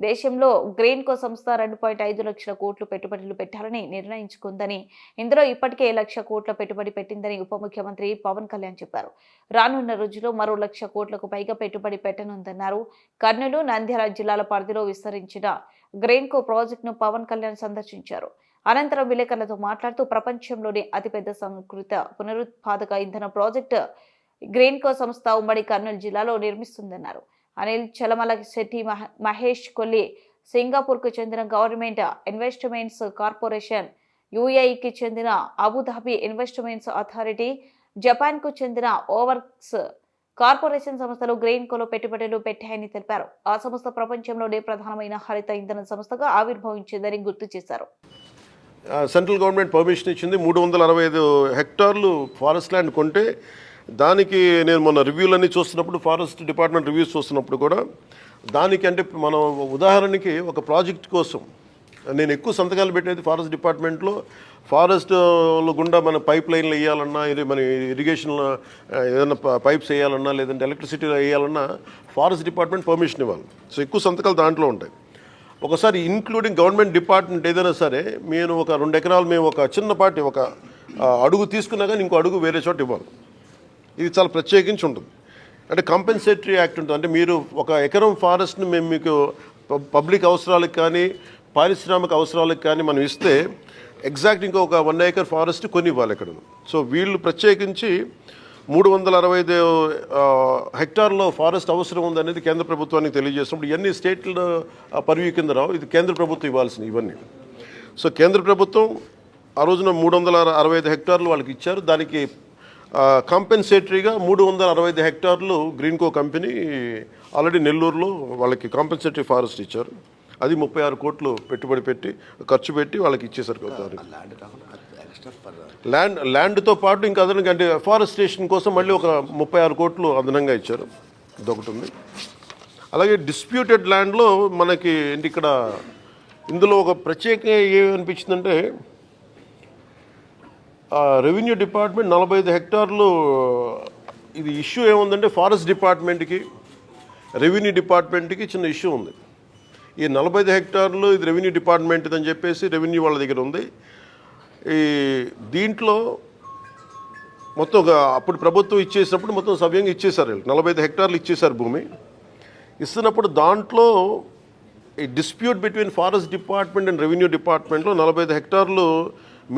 దేశంలో గ్రెయిన్కో సంస్థ రెండు పాయింట్ ఐదు లక్షల కోట్లు పెట్టుబడులు పెట్టాలని నిర్ణయించుకుందని ఇందులో ఇప్పటికే లక్ష కోట్ల పెట్టుబడి పెట్టిందని ఉప ముఖ్యమంత్రి పవన్ కళ్యాణ్ చెప్పారు. రానున్న రోజుల్లో మరో లక్ష కోట్లకు పైగా పెట్టుబడి పెట్టనుందన్నారు. కర్నూలు నంద్యాల జిల్లాల పరిధిలో విస్తరించిన గ్రెయిన్కో ప్రాజెక్టును పవన్ కళ్యాణ్ సందర్శించారు. అనంతరం విలేకరులతో మాట్లాడుతూ ప్రపంచంలోనే అతిపెద్ద సంస్కృత పునరుత్పాదక ఇంధన ప్రాజెక్టు గ్రెయిన్కో సంస్థ ఉమ్మడి కర్నూలు జిల్లాలో నిర్మిస్తుందన్నారు. అనిల్ చలమల శెట్టి మహ- మహేష్ కొల్లి సింగపూర్కు చెందిన గవర్నమెంట్ ఇన్వెస్ట్మెంట్స్ కార్పొరేషన్ యుఏఈకి చెందిన అబుదాబి ఇన్వెస్ట్మెంట్స్ అథారిటీ జపాన్కు చెందిన ఓవర్క్స్ కార్పొరేషన్ సంస్థలు గ్రెయిన్ కోలో పెట్టుబడులు పెట్టాయని తెలిపారు. ఆ సంస్థ ప్రపంచంలోనే ప్రధానమైన హరిత ఇంధన సంస్థగా ఆవిర్భవించిందని గుర్తు చేశారు. సెంట్రల్ గవర్నమెంట్ పర్మిషన్ ఇచ్చింది మూడు వందల అరవై ఐదు హెక్టార్లు ఫారెస్ట్ ల్యాండ్ కొంటే దానికి నేను మొన్న రివ్యూలన్నీ చూస్తున్నప్పుడు ఫారెస్ట్ డిపార్ట్మెంట్ రివ్యూస్ చూస్తున్నప్పుడు కూడా దానికి అంటే మనం ఉదాహరణకి ఒక ప్రాజెక్ట్ కోసం నేను ఎక్కువ సంతకాలు పెట్టేది ఫారెస్ట్ డిపార్ట్మెంట్లో. ఫారెస్ట్ గుండా మన పైప్ లైన్లు వేయాలన్నా ఇది మన ఇరిగేషన్ ఏదైనా పైప్స్ వేయాలన్నా లేదంటే ఎలక్ట్రిసిటీ వేయాలన్నా ఫారెస్ట్ డిపార్ట్మెంట్ పర్మిషన్ ఇవ్వాలి. సో ఎక్కువ సంతకాలు దాంట్లో ఉంటాయి. ఒకసారి ఇంక్లూడింగ్ గవర్నమెంట్ డిపార్ట్మెంట్ ఏదైనా సరే నేను ఒక రెండు ఎకరాలు మేము ఒక చిన్నపాటి ఒక అడుగు తీసుకున్నా కానీ ఇంకో అడుగు వేరే చోట ఇవ్వాలి. ఇది చాలా ప్రత్యేకించి ఉంటుంది. అంటే కంపెన్సేటరీ యాక్ట్ ఉంటుంది. అంటే మీరు ఒక ఎకరం ఫారెస్ట్ని మేము మీకు పబ్లిక్ అవసరాలకు కానీ పారిశ్రామిక అవసరాలకు కానీ మనం ఇస్తే ఎగ్జాక్ట్ ఇంకొక వన్ ఏకర్ ఫారెస్ట్ కొని ఇవ్వాలి ఇక్కడ సో వీళ్ళు ప్రత్యేకించి మూడు వందల అరవై ఐదు హెక్టార్లో ఫారెస్ట్ అవసరం ఉందనేది కేంద్ర ప్రభుత్వానికి తెలియజేస్తున్నప్పుడు ఇవన్నీ స్టేట్ల పరివ్యూ కింద రావు. ఇది కేంద్ర ప్రభుత్వం ఇవ్వాల్సింది ఇవన్నీ. సో కేంద్ర ప్రభుత్వం ఆ రోజున మూడు వందల అరవై ఐదు హెక్టార్లు వాళ్ళకి ఇచ్చారు. దానికి కాంపెన్సేటరీగా మూడు వందల అరవై ఐదు హెక్టార్లు గ్రీన్కో కంపెనీ ఆల్రెడీ నెల్లూరులో వాళ్ళకి కాంపెన్సేటరీ ఫారెస్ట్ ఇచ్చారు. అది ముప్పై ఆరు కోట్లు పెట్టుబడి పెట్టి ఖర్చు పెట్టి వాళ్ళకి ఇచ్చేసారు దానికి ల్యాండ్ ల్యాండ్తో పాటు ఇంకా అదనంగా అంటే ఫారెస్టేషన్ కోసం మళ్ళీ ఒక ముప్పై ఆరు కోట్లు అదనంగా ఇచ్చారు. ఇదొకటి ఉంది. అలాగే డిస్ప్యూటెడ్ ల్యాండ్లో మనకి ఏంటి ఇక్కడ ఇందులో ఒక ప్రత్యేకంగా ఏమనిపించిందంటే రెవెన్యూ డిపార్ట్మెంట్ నలభై ఐదు హెక్టార్లు ఇది ఇష్యూ ఏముందంటే ఫారెస్ట్ డిపార్ట్మెంట్కి రెవెన్యూ డిపార్ట్మెంట్కి చిన్న ఇష్యూ ఉంది. ఈ నలభై ఐదు హెక్టార్లు ఇది రెవెన్యూ డిపార్ట్మెంట్ అని చెప్పేసి రెవెన్యూ వాళ్ళ దగ్గర ఉంది. ఈ దీంట్లో మొత్తం ఒక అప్పుడు ప్రభుత్వం ఇచ్చేసినప్పుడు మొత్తం సవ్యంగా ఇచ్చేశారు వీళ్ళు. నలభై ఐదు హెక్టార్లు ఇచ్చేశారు భూమి. ఇస్తున్నప్పుడు దాంట్లో ఈ dispute between forest department and revenue డిపార్ట్మెంట్లో నలభై ఐదు హెక్టార్లు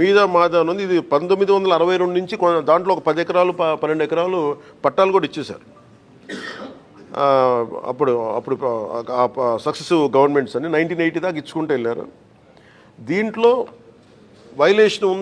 మీద మాదా అని ఉంది. ఇది పంతొమ్మిది వందల అరవై రెండు నుంచి దాంట్లో ఒక పది ఎకరాలు పన్నెండు ఎకరాలు పట్టాలు కూడా ఇచ్చేశారు. అప్పుడు అప్పుడు సక్సెసివ్ గవర్నమెంట్స్ అని నైన్టీన్ ఎయిటీ దాకా ఇచ్చుకుంటూ వెళ్ళారు. దీంట్లో వైలేషన్ ఉంది.